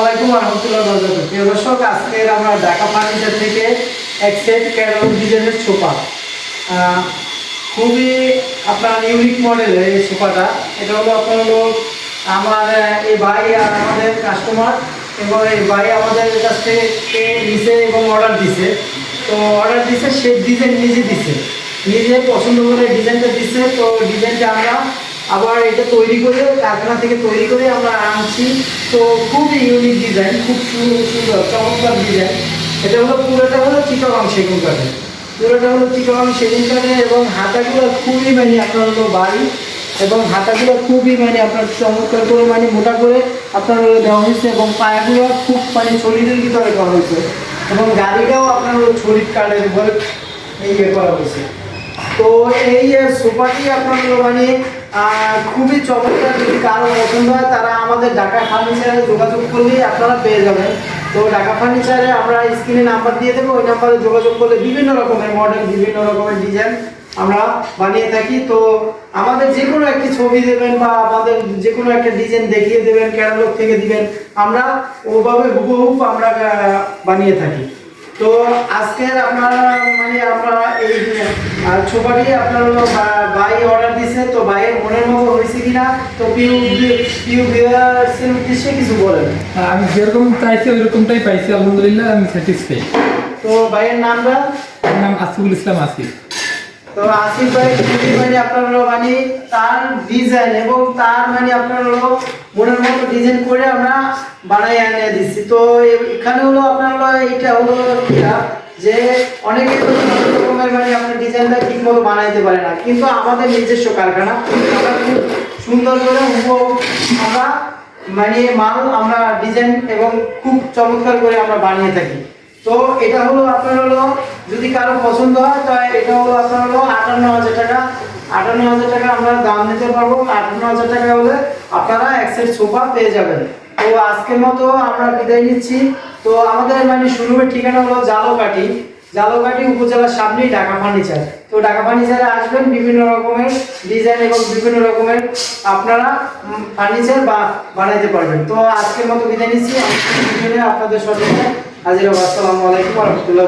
আলাইকুম থেকে এক ডিজাইনের সোফা। খুবই আপনার ইউনিক মডেলের এই সোফাটা। এটা হলো আপনার আমার এই ভাই আমাদের কাস্টমার এই ভাই আমাদের কাছ থেকে নিছে এবং অর্ডার দিছে। তো অর্ডার দিছে, সে ডিজাইন নিজে দিছে। নিজে পছন্দ করে ডিজাইনটা দিছে। তো ডিজাইনটা আমরা আবার এটা তৈরি করে কারখানা থেকে তৈরি করে আমরা আনছি। তো খুব ইউনিক ডিজাইন খুব সুন্দর চমৎকার ডিজাইন এটা হলো, পুরোটা হলো চিটাগাং সেগুন কাঠের। পুরোটা হলো চিটাগাং সেগুন কাঠের এবং হাতাগুলো খুবই মানে আপনার হলো বাড়ি এবং হাতাগুলো খুবই মানে আপনার চমৎকার করে মানে মোটা করে আপনার দেওয়া হয়েছে এবং পায়াগুলো খুব মানে শরীরের ভিতরে করা হয়েছে এবং গাড়িটাও আপনার হলো শরীর কাঠের উপরে ইয়ে করা হয়েছে। তো এই সোফাটি আপনার হলো মানে খুবই চমৎকার যদি কারও পছন্দ হয় তারা আমাদের ঢাকা ফার্নিচারে যোগাযোগ করলেই আপনারা পেয়ে যাবেন। তো ঢাকা ফার্নিচারে আমরা স্ক্রিনে নাম্বার দিয়ে দেবো। ওই নাম্বারে যোগাযোগ করলে বিভিন্ন রকমের মডেল বিভিন্ন রকমের ডিজাইন আমরা বানিয়ে থাকি। তো আমাদের যে কোনো একটি ছবি দেবেন বা আমাদের যে কোনো একটা ডিজাইন দেখিয়ে দেবেন ক্যাটালগ থেকে দিবেন, আমরা ওভাবে হুবহু আমরা বানিয়ে থাকি। তো আজকের আপনারা মানে আমরা এই ছোপাটি আপনার হলো বা- ভাই অর্ডার দিছে তো ভাইয়ের মনের মতো হয়েছে কিনা? তো পিউ পিউ ভিউয়ার্সের উদ্দেশ্যে কিছু বলেন। আমি যেরকম চাইছি ওই রকমটাই পাইছি আলহামদুলিল্লাহ আমি স্যাটিসফাই তো ভাইয়ের নামটা? নাম আসিফুল ইসলাম আসিফ। তো আসিফ ভাই খুবই মানে আপনার মানে তার ডিজাইন এবং তার মানে আপনার মনের মতো ডিজাইন করে আমরা বানাই এনে দিচ্ছি। তো এখানে হলো আপনার হলো এটা হলো যে অনেকে রকমের মানে আপনার ডিজাইনটা ঠিক মতো বানাইতে পারে না, কিন্তু আমাদের নিজস্ব কারখানা। খুব সুন্দর করে আমরা মানে মাল আমরা ডিজাইন এবং খুব চমৎকার করে আমরা বানিয়ে থাকি। তো এটা হলো আপনার হলো, যদি কারও পছন্দ হয় তো এটা হলো আপনার হলো আটান্ন হাজার টাকা। আটান্ন হাজার টাকা আমরা দাম নিতে পারব। আটান্ন হাজার টাকা হলে আপনারা এক সোফা পেয়ে যাবেন। তো আজকের মতো আমরা বিদায় নিচ্ছি। তো আমাদের মানে শুরুর ঠিকানা হলো জালোকাটি জালোকাটি উপজেলার সামনেই ঢাকা ফার্নিচার। তো ঢাকা ফার্নিচারে আসবেন বিভিন্ন রকমের ডিজাইন এবং বিভিন্ন রকমের আপনারা ফার্নিচার বা বানাইতে পারবেন। তো আজকের মতো বিদায় নিচ্ছি। আপনাদের সাথে হাজির আসসালামু আলাইকুম রহমতুল্লাহ